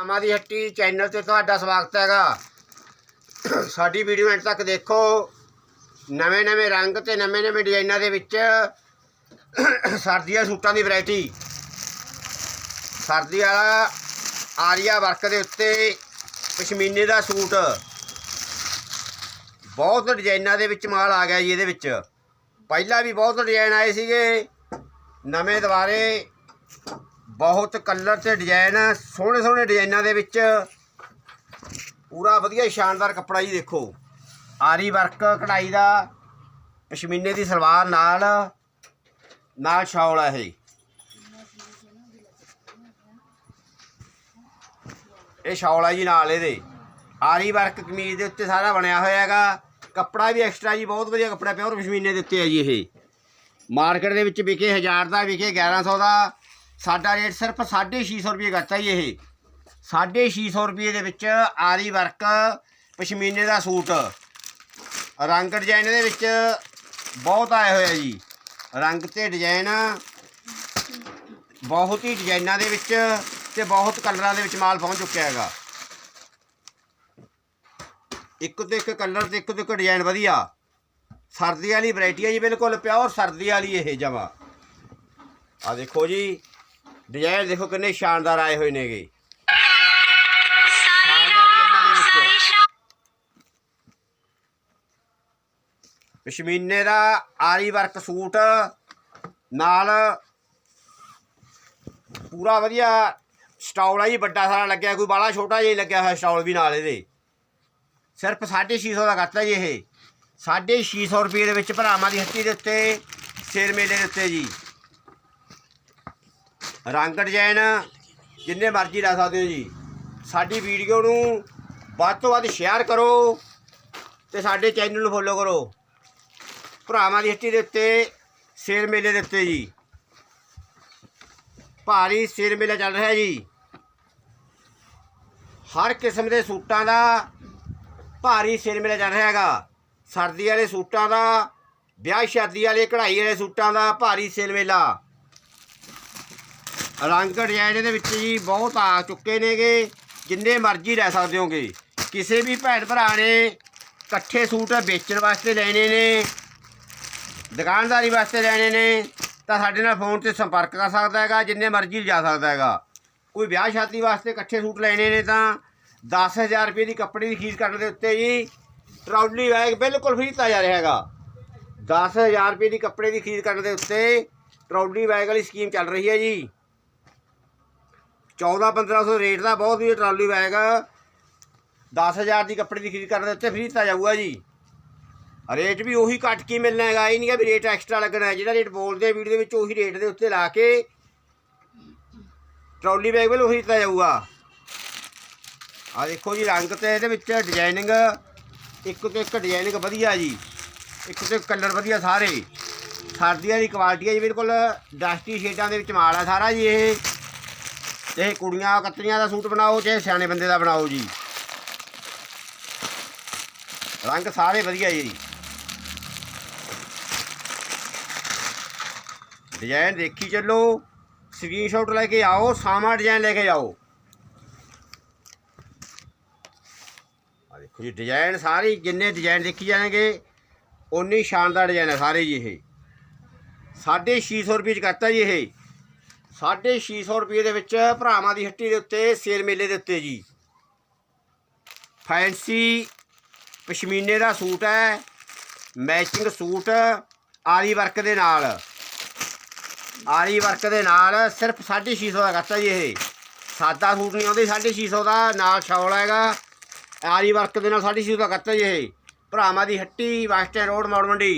ਆਮਾ ਦੀ ਹੱਟੀ ਚੈਨਲ ਤੇ ਤੁਹਾਡਾ ਸਵਾਗਤ ਹੈਗਾ। ਸਾਡੀ ਵੀਡੀਓ ਐਂਡ ਤੱਕ ਦੇਖੋ। ਨਵੇਂ ਨਵੇਂ ਰੰਗ ਤੇ ਨਵੇਂ ਨਵੇਂ ਡਿਜ਼ਾਈਨਾਂ ਦੇ ਵਿੱਚ ਸਰਦੀਆਂ ਸੂਟਾਂ ਦੀ ਵੈਰਾਈਟੀ ਸਰਦੀ ਵਾਲਾ ਆਰੀਆ ਵਰਕ ਦੇ ਉੱਤੇ ਪਸ਼ਮੀਨੇ ਦਾ ਸੂਟ। ਬਹੁਤ ਡਿਜ਼ਾਈਨਾਂ ਦੇ ਵਿੱਚ ਮਾਲ ਆ ਗਿਆ ਜੀ ਇਹਦੇ ਵਿੱਚ। ਪਹਿਲਾਂ ਵੀ ਬਹੁਤ ਡਿਜ਼ਾਈਨ ਆਏ ਸੀਗੇ। ਨਵੇਂ ਦੁਬਾਰੇ ਬਹੁਤ ਕਲਰ ਤੇ ਡਿਜ਼ਾਈਨ ਸੋਹਣੇ ਸੋਹਣੇ ਡਿਜ਼ਾਈਨਾਂ ਦੇ ਵਿੱਚ। ਪੂਰਾ ਵਧੀਆ ਸ਼ਾਨਦਾਰ ਕੱਪੜਾ ਜੀ ਦੇਖੋ। ਆਰੀ ਵਰਕ ਕਢਾਈ ਦਾ, ਪਸ਼ਮੀਨੇ ਦੀ ਸਲਵਾਰ ਨਾਲ ਨਾਲ ਸ਼ਾਲ ਆ ਇਹ। ਇਹ ਸ਼ਾਲ ਆ ਜੀ ਨਾਲ ਇਹਦੇ। ਆਰੀ ਵਰਕ ਕਮੀਜ਼ ਦੇ ਉੱਤੇ ਸਾਰਾ ਬਣਿਆ ਹੋਇਆ ਹੈਗਾ। ਕੱਪੜਾ ਵੀ ਐਕਸਟਰਾ ਜੀ, ਬਹੁਤ ਵਧੀਆ ਕੱਪੜਾ ਪਿਓਰ ਪਸ਼ਮੀਨੇ ਦੇ ਉੱਤੇ ਹੈ ਜੀ ਇਹ। ਮਾਰਕੀਟ ਦੇ ਵਿੱਚ ਵਿਕੇ 1000 ਦਾ, ਵਿਕੇ 1100 ਦਾ। ਸਾਡਾ ਰੇਟ ਸਿਰਫ 650 ਰੁਪਏ ਕਰਤਾ ਜੀ ਇਹ। 650 ਰੁਪਏ ਦੇ ਵਿੱਚ ਆਰੀ ਵਰਕ, ਪਸ਼ਮੀਨੇ ਦਾ ਸੂਟ, ਰੰਗ ਡਿਜ਼ਾਈਨ ਦੇ ਵਿੱਚ ਬਹੁਤ ਆਇਆ ਹੋਇਆ ਜੀ। ਰੰਗ ਤੇ ਡਿਜ਼ਾਈਨ ਬਹੁਤ ਹੀ ਡਿਜ਼ਾਈਨਾਂ ਦੇ ਵਿੱਚ ਤੇ ਬਹੁਤ ਕਲਰਾਂ ਦੇ ਵਿੱਚ ਮਾਲ ਪਹੁੰਚ ਚੁੱਕਿਆ ਹੈਗਾ। ਇੱਕ ਤੋਂ ਇੱਕ ਕਲਰ ਤੇ ਇੱਕ ਤੋਂ ਇੱਕ ਡਿਜ਼ਾਈਨ ਵਧੀਆ। ਸਰਦੀ ਵਾਲੀ ਵੈਰਾਈਟੀ ਹੈ ਜੀ, ਬਿਲਕੁਲ ਪਿਓਰ ਸਰਦੀ ਵਾਲੀ ਇਹ ਜਮਾ। ਆ ਦੇਖੋ ਜੀ ਡਿਜ਼ਾਈਨ ਦੇਖੋ ਕਿੰਨੇ ਸ਼ਾਨਦਾਰ ਆਏ ਹੋਏ ਨੇਗੇ। ਸ਼ਾਨਦਾਰ ਪਸ਼ਮੀਨੇ ਦਾ ਆਰੀ ਵਰਕ ਸੂਟ ਨਾਲ ਪੂਰਾ ਵਧੀਆ ਸਟਾਲ ਆ ਜੀ, ਵੱਡਾ ਸਾਰਾ ਲੱਗਿਆ, ਕੋਈ ਬਾਲਾ ਛੋਟਾ ਜਿਹਾ ਲੱਗਿਆ ਹੋਇਆ ਸਟਾਲ ਵੀ ਨਾਲ ਇਹਦੇ। ਸਿਰਫ 650 ਦਾ ਕਰਤਾ ਜੀ ਇਹ। 650 ਰੁਪਏ ਦੇ ਵਿੱਚ ਭਰਾਵਾਂ ਦੀ ਹੱਟੀ ਦੇ ਉੱਤੇ, ਸ਼ੇਰ ਮੇਲੇ ਦੇ ਉੱਤੇ ਜੀ। ਰੰਗ ਡਿਜ਼ਾਈਨ ਜਿੰਨੇ ਮਰਜ਼ੀ ਲੈ ਸਕਦੇ ਹੋ ਜੀ। ਸਾਡੀ ਵੀਡੀਓ ਨੂੰ ਵੱਧ ਤੋਂ ਵੱਧ ਸ਼ੇਅਰ ਕਰੋ ਤੇ ਸਾਡੇ ਚੈਨਲ ਨੂੰ ਫੋਲੋ ਕਰੋ। ਭਰਾਵਾਂ ਦੀ ਹੱਟੀ ਦੇ ਉੱਤੇ ਸੇਲ ਮੇਲੇ ਦੇ ਉੱਤੇ ਜੀ। ਭਾਰੀ ਸੇਲ ਮੇਲਾ ਚੱਲ ਰਿਹਾ ਜੀ। ਹਰ ਕਿਸਮ ਦੇ ਸੂਟਾਂ ਦਾ ਭਾਰੀ ਸੇਲ ਮੇਲਾ ਚੱਲ ਰਿਹਾ ਹੈਗਾ। ਸਰਦੀ ਵਾਲੇ ਸੂਟਾਂ ਦਾ, ਵਿਆਹ ਸ਼ਾਦੀ ਵਾਲੇ ਕਢਾਈ ਵਾਲੇ ਸੂਟਾਂ ਦਾ ਭਾਰੀ ਸੇਲ ਮੇਲਾ। ਰੰਗ ਡਿਜ਼ਾਈਨ ਦੇ ਵਿੱਚ ਜੀ, ਬਹੁਤ ਆ ਚੁੱਕੇ ਨੇਗੇ। ਜਿੰਨੇ ਮਰਜ਼ੀ ਲੈ ਸਕਦੇ ਹੋਗੇ। ਕਿਸੇ ਵੀ ਭੈਣ ਭਰਾ ਨੇ ਇਕੱਠੇ ਸੂਟ ਵੇਚਣ ਵਾਸਤੇ ਲੈਣੇ ਨੇ, ਦੁਕਾਨਦਾਰੀ ਵਾਸਤੇ ਲੈਣੇ ਨੇ, ਤਾਂ ਸਾਡੇ ਨਾਲ ਫੋਨ ਤੇ ਸੰਪਰਕ ਕਰ ਸਕਦਾ ਹੈਗਾ, ਜਿੰਨੇ ਮਰਜ਼ੀ ਜਾ ਸਕਦਾ ਹੈਗਾ। ਕੋਈ ਵਿਆਹ ਸ਼ਾਦੀ ਵਾਸਤੇ ਇਕੱਠੇ ਸੂਟ ਲੈਣੇ ਨੇ ਤਾਂ 10000 ਰੁਪਏ ਦੀ ਕੱਪੜੇ ਦੀ ਖੀਜ਼ ਕਰਨ ਦੇ ਉੱਤੇ ਜੀ ਟਰਾਲੀ ਬੈਗ ਬਿਲਕੁਲ ਫ੍ਰੀ ਦਿੱਤਾ ਜਾ ਰਿਹਾ ਹੈਗਾ। 10000 ਰੁਪਏ ਦੀ ਕੱਪੜੇ ਦੀ ਖੀਜ਼ ਕਰਨ ਦੇ ਉੱਤੇ ਟਰਾਲੀ ਬੈਗ ਵਾਲੀ ਸਕੀਮ ਚੱਲ ਰਹੀ ਹੈ ਜੀ। 14 1500 ਰੇਟ ਦਾ ਬਹੁਤ ਵਧੀਆ ਟਰਾਲੀ ਬੈਗ 10000 ਦੀ ਕੱਪੜੇ ਦੀ ਖਰੀਦ ਕਰਨ ਦੇ ਉੱਤੇ ਫ੍ਰੀ ਦਿੱਤਾ ਜਾਊਗਾ ਜੀ। ਰੇਟ ਵੀ ਉਹੀ ਕੱਟ ਕੇ ਮਿਲਣਾ ਹੈਗਾ, ਇਹ ਨਹੀਂ ਕਿ ਵੀ ਰੇਟ ਐਕਸਟਰਾ ਲੱਗਣਾ ਜਿਹੜਾ ਰੇਟ ਬੋਲਦੇ ਆ ਵੀਡੀਓ ਦੇ ਵਿੱਚ ਉਹੀ ਰੇਟ ਦੇ ਉੱਤੇ ਲਾ ਕੇ ਟਰਾਲੀ ਬੈਗ ਵੱਲ ਉਹੀ ਦਿੱਤਾ ਜਾਊਗਾ। ਆ ਦੇਖੋ ਜੀ, ਰੰਗ ਤੇ ਇਹਦੇ ਵਿੱਚ ਡਿਜ਼ਾਈਨਿੰਗ ਇੱਕ ਤੋਂ ਇੱਕ ਡਿਜ਼ਾਈਨਿੰਗ ਵਧੀਆ ਜੀ, ਇੱਕ ਤੋਂ ਕਲਰ ਵਧੀਆ ਸਾਰੇ। ਸਰਦੀਆਂ ਦੀ ਕੁਆਲਿਟੀ ਹੈ ਜੀ, ਬਿਲਕੁਲ ਡਸਟੀ ਸ਼ੇਡਾਂ ਦੇ ਵਿੱਚ ਮਾਲ ਆ ਸਾਰਾ ਜੀ ਇਹ। ਤੇ ਕੁੜੀਆਂ ਕਤਰੀਆਂ ਦਾ ਸੂਟ ਬਣਾਓ ਚਾਹੇ ਸਿਆਣੇ ਬੰਦੇ ਦਾ ਬਣਾਓ ਜੀ। ਰੰਗ ਸਾਰੇ ਵਧੀਆ ਜੀ। ਡਿਜ਼ਾਈਨ ਦੇਖੀ ਚੱਲੋ ਸਕਰੀਨਸ਼ਾਟ ਲੈ ਕੇ ਆਓ ਸਾਮਾ ਡਿਜ਼ਾਈਨ ਲੈ ਕੇ ਜਾਓ। ਆ ਦੇਖੋ ਜੀ, ਡਿਜ਼ਾਈਨ ਸਾਰੇ, ਜਿੰਨੇ ਡਿਜ਼ਾਈਨ ਦੇਖੀ ਜਾਣਗੇ ਉਨੀ ਸ਼ਾਨਦਾਰ ਡਿਜ਼ਾਈਨ ਹੈ ਸਾਰੇ ਜੀ ਇਹ। 650 ਰੁਪਏ ਚ ਕਰਤਾ ਜੀ ਇਹ। 650 ਰੁਪਏ ਦੇ ਵਿੱਚ ਭਰਾਵਾਂ ਦੀ ਹੱਟੀ ਦੇ ਉੱਤੇ ਸੇਲ ਮੇਲੇ ਦੇ ਉੱਤੇ ਜੀ। ਫੈਂਸੀ ਪਸ਼ਮੀਨੇ ਦਾ ਸੂਟ ਹੈ, ਮੈਚਿੰਗ ਸੂਟ ਆਰੀ ਵਰਕ ਦੇ ਨਾਲ। ਆਰੀ ਵਰਕ ਦੇ ਨਾਲ ਸਿਰਫ 650 ਦਾ ਕਰਤਾ ਜੀ ਇਹ। ਸਾਦਾ ਸੂਟ ਨਹੀਂ ਆਉਂਦੇ 650 ਦਾ ਨਾਲ ਸ਼ੌਲ ਹੈਗਾ। ਆਰੀ ਵਰਕ ਦੇ ਨਾਲ 650 ਦਾ ਕਰਤਾ ਜੀ ਇਹ। ਭਰਾਵਾਂ ਦੀ ਹੱਟੀ ਬੱਸ ਸਟੈਂਡ ਰੋਡ ਮੋੜ ਮੰਡੀ।